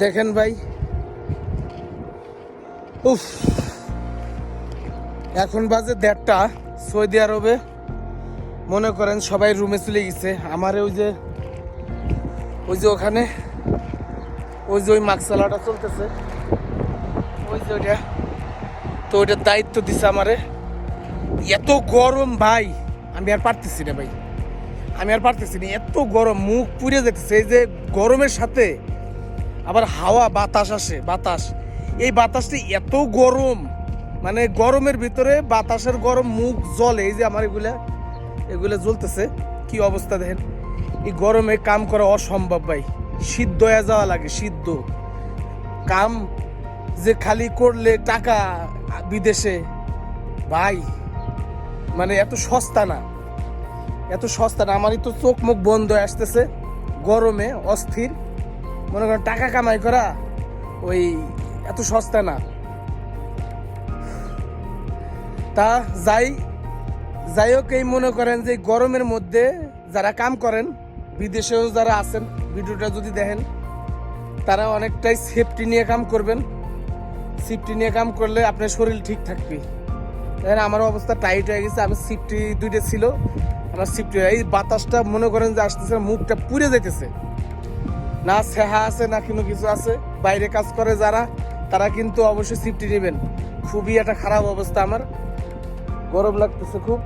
দেখেন ভাই। উফ। এখন বাজে দেড়টা সৌদি আরবে। মনে করেন সবাই রুমে চলে গেছে। আমার ওই যে ওই যে ওখানে, ওই যে ওই মাকসালাটা চলতেছে। ওই যে ওইটা। তো ওইটার দায়িত্ব দিছে আমারে। এত গরম ভাই, আমি আর পারতেছি না ভাই। আমি আর পারতেছি না, এত গরম, মুখ পুড়ে যেতেছে এই যে গরমের সাথে আবার হাওয়া, বাতাস আসে, বাতাস। এই বাতাসটি এত গরম মানে গরমের ভিতরে বাতাসের গরম মুখ জ্বলে, এই যে আমার এগুলা এগুলা জ্বলতেছে, কি অবস্থা দেখেন? এই গরমে কাম করা অসম্ভব ভাই। সিদ্ধ হয়ে যাওয়া লাগে, সিদ্ধ। কাম যে খালি করলে টাকা বিদেশে, ভাই মানে এত সস্তা না। এত সস্তা না, আমারই তো চোখ মুখ বন্ধ আসতেছে। গরমে অস্থির। মনে করেন টাকা কামাই করা ওই এত সস্তা না। তা যাই যাই হোক এই মনে করেন যে গরমের মধ্যে যারা কাম করেন, বিদেশেও যারা আছেন, ভিডিওটা যদি দেখেন, তারা অনেকটাই সেফটি নিয়ে কাম করবেন। সেফটি নিয়ে কাম করলে আপনার শরীর ঠিক থাকবে। দেখেন আমার অবস্থা টাইট হয়ে গেছে, আমি সিফটি দুইটা ছিল, আমার সিফটি এই বাতাসটা মনে করেন যে আসতেছে, মুখটা পুড়ে যাইতেছে। না সেহা আছে, না কোনো কিছু আছে। বাইরে কাজ করে যারা, তারা কিন্তু অবশ্যই সিফটি নেবেন। খুবই একটা খারাপ অবস্থা আমার। গরম লাগতেছে খুব।